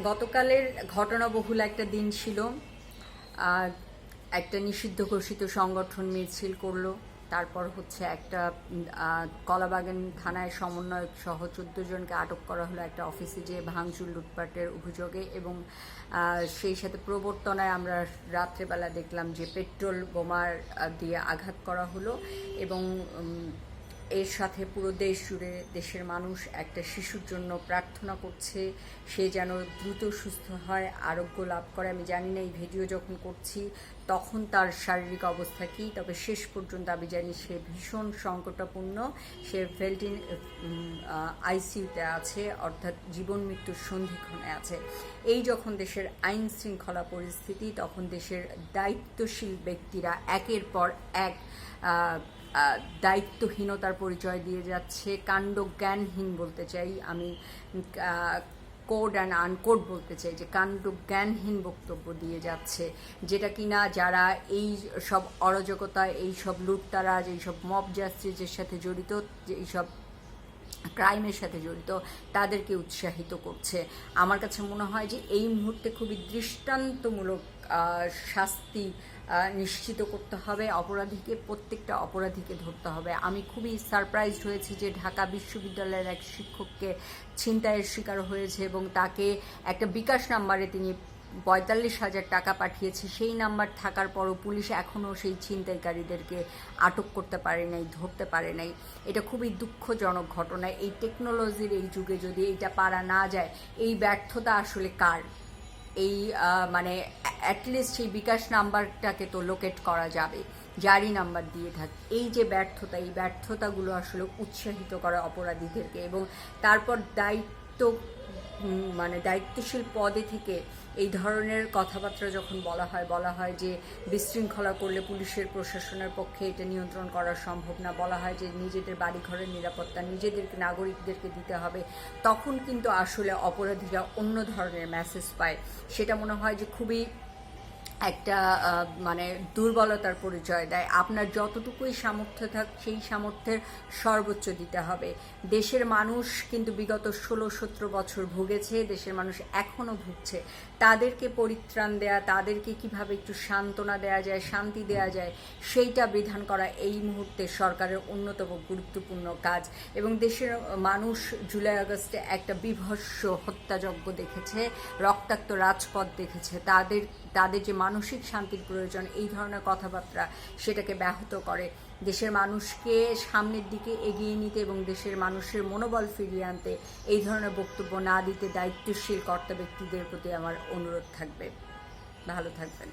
গতকালের ঘটনাবহুল একটা দিন ছিল। একটা নিষিদ্ধ ঘোষিত সংগঠন মিছিল করল। তারপর হচ্ছে একটা কলাবাগান থানায় সমন্বয়ক সহ চোদ্দ জনকে আটক করা হলো একটা অফিসে যে ভাঙচুর লুটপাটের অভিযোগে এবং সেই সাথে প্রবর্তনায় আমরা রাত্রেবেলা দেখলাম যে পেট্রোল বোমার দিয়ে আঘাত করা হলো এবং এর সাথে পুরো দেশ জুড়ে দেশের মানুষ একটা শিশুর জন্য প্রার্থনা করছে। সে যেন দ্রুত সুস্থ হয়, আরোগ্য লাভ করে। আমি জানি না এই ভিডিও যখন করছি, তখন তার শারীরিক অবস্থা কী, তবে শেষ পর্যন্ত আমি জানি সে ভীষণ সংকটাপূর্ণ। সে ভেল্টিন আইসিইউতে আছে, অর্থাৎ জীবন মৃত্যুর সন্ধিক্ষণে আছে। এই যখন দেশের আইন শৃঙ্খলা পরিস্থিতি, তখন দেশের দায়িত্বশীল ব্যক্তিরা একের পর এক দায়িত্বহীনতার পরিচয় দিয়ে যাচ্ছে। কাণ্ড জ্ঞানহীন বলতে চাই আমি কোড অ্যান্ড আনকোড বলতে চাই যে কাণ্ড জ্ঞানহীন বক্তব্য দিয়ে যাচ্ছে। যেটা কিনা যারা এই সব অরাজকতা এই সব লুটতারাজ, এই সব মব জাস্টিসের সাথে জড়িত যে এইসব ক্রাইমের সাথে জড়িত, তাদেরকে উৎসাহিত করছে। আমার কাছে মনে হয় যে এই মুহূর্তে খুবই দৃষ্টান্তমূলক শাস্তি নিশ্চিত করতে হবে, অপরাধীকে, প্রত্যেকটা অপরাধীকে ধরতে হবে। আমি খুবই সারপ্রাইজড হয়েছি যে ঢাকা বিশ্ববিদ্যালয়ের এক শিক্ষককে ছিনতাইয়ের শিকার হয়েছে এবং তাকে একটা বিকাশ নাম্বারে তিনি পঁয়তাল্লিশ হাজার টাকা পাঠিয়েছে। সেই নাম্বার থাকার পরও পুলিশ এখনও সেই ছিনতাইকারীদেরকে আটক করতে পারে নাই, ধরতে পারে নাই। এটা খুবই দুঃখজনক ঘটনা। এই টেকনোলজির এই যুগে যদি এটা পারা না যায়, এই ব্যর্থতা আসলে কার? এই মানে অ্যাটলিস্ট সেই বিকাশ নাম্বারটাকে তো লোকেট করা যাবে, জারি নাম্বার দিয়ে থাকে। এই যে ব্যর্থতা, এই ব্যর্থতাগুলো আসলে উৎসাহিত করে অপরাধীদেরকে এবং তারপর দায়িত্ব মানে দায়িত্বশীল পদে থেকে এই ধরনের কথাবার্তা যখন বলা হয় বলা হয় যে বিশৃঙ্খলা করলে পুলিশের, প্রশাসনের পক্ষে এটা নিয়ন্ত্রণ করা সম্ভব না, বলা হয় যে নিজেদের বাড়িঘরের নিরাপত্তা নিজেদেরকে, নাগরিকদেরকে দিতে হবে, তখন কিন্তু আসলে অপরাধীরা অন্য ধরনের মেসেজ পায়। সেটা মনে হয় যে খুবই একটা মানে দুর্বলতার পরিচয় দেয়। আপনার যতটুকুই সামর্থ্য থাক, সেই সামর্থ্যের সর্বোচ্চ দিতে হবে। দেশের মানুষ কিন্তু বিগত ষোলো, সতেরো বছর ভুগেছে, দেশের মানুষ এখনও ভুগছে। তাদেরকে পরিত্রাণ দেয়া, তাদেরকে কীভাবে একটু সান্ত্বনা দেওয়া যায়, শান্তি দেওয়া যায়, সেইটা বিধান করা এই মুহূর্তে সরকারের অন্যতম গুরুত্বপূর্ণ কাজ। এবং দেশের মানুষ জুলাই আগস্টে একটা বিভৎস হত্যাযজ্ঞ দেখেছে, রক্তাক্ত রাজপথ দেখেছে। তাদের তাদের যে মানসিক শান্তির প্রয়োজন, এই ধরনের কথাবার্তা সেটাকে ব্যাহত করে। দেশের মানুষকে সামনের দিকে এগিয়ে নিতে এবং দেশের মানুষের মনোবল ফিরিয়ে আনতে এই ধরনের বক্তব্য না দিতে দায়িত্বশীল কর্তা ব্যক্তিদের প্রতি আমার অনুরোধ থাকবে। ভালো থাকবেন।